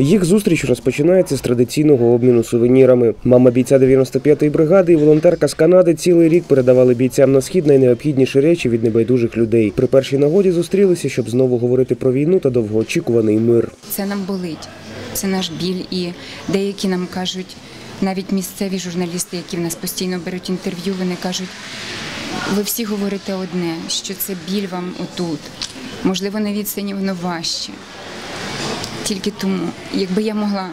Їх зустріч розпочинається з традиційного обміну сувенірами. Мама бійця 95-ї бригади і волонтерка з Канади цілий рік передавали бійцям на схід найнеобхідніші речі від небайдужих людей. При першій нагоді зустрілися, щоб знову говорити про війну та довгоочікуваний мир. Це нам болить, це наш біль. І деякі нам кажуть, навіть місцеві журналісти, які в нас постійно беруть інтерв'ю, вони кажуть, ви всі говорите одне, що це біль вам отут. Можливо, на відстані воно важче. Тільки тому, якби я могла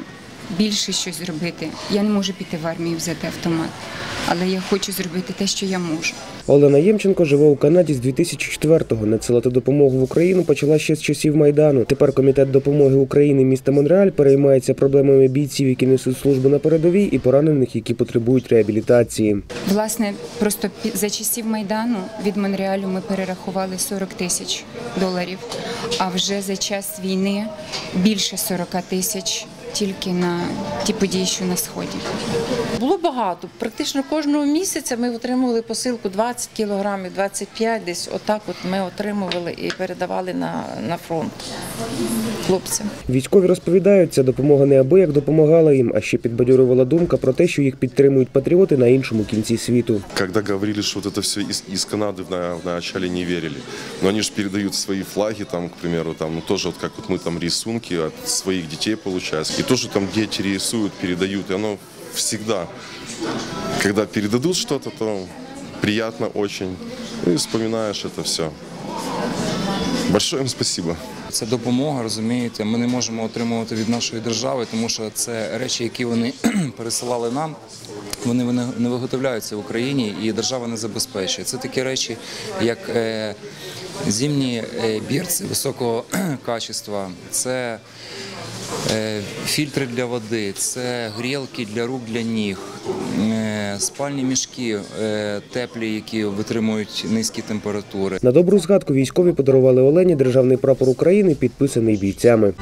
більше щось зробити, я не можу піти в армію взяти автомат. Але я хочу зробити те, що я можу. Олена Ємченко живе у Канаді з 2004-го. Надсилати допомогу в Україну почала ще з часів Майдану. Тепер комітет допомоги України міста Монреаль переймається проблемами бійців, які несуть службу на передовій, і поранених, які потребують реабілітації. Власне, просто за часів Майдану від Монреалю ми перерахували 40 тисяч доларів, а вже за час війни більше 40 тисяч тільки на ті події, що на сході. Було багато. Практично кожного місяця ми отримували посилку 20 кілограмів, 25 десь. Отак от ми отримували і передавали на, на фронт хлопцям. Військові розповідають, ця допомога неабияк допомагала їм, а ще підбадьорювала думка про те, що їх підтримують патріоти на іншому кінці світу. Когда говорили, что вот это все из, из Канады в, начале не верили. Но они же передают свои флаги, там, к примеру, там, ну, тоже вот как вот мы там рисунки от своих детей получается. И тоже там дети рисуют, передают, и оно всегда, когда передадут что-то, то приятно очень. И вспоминаешь это все. Большое им спасибо. Це допомога, розумієте. Ми не можемо отримувати від нашої держави, тому що це речі, які вони пересилали нам. Вони не- виготовляються в Україні і держава не забезпечує. Це такі речі, як е, зимні е, бірці високого качества, це фільтри для води, це грілки для рук, для ніг, е, спальні мішки е, теплі, які витримують низькі температури. На добру згадку військові подарували Олені державний прапор України, підписаний бійцями.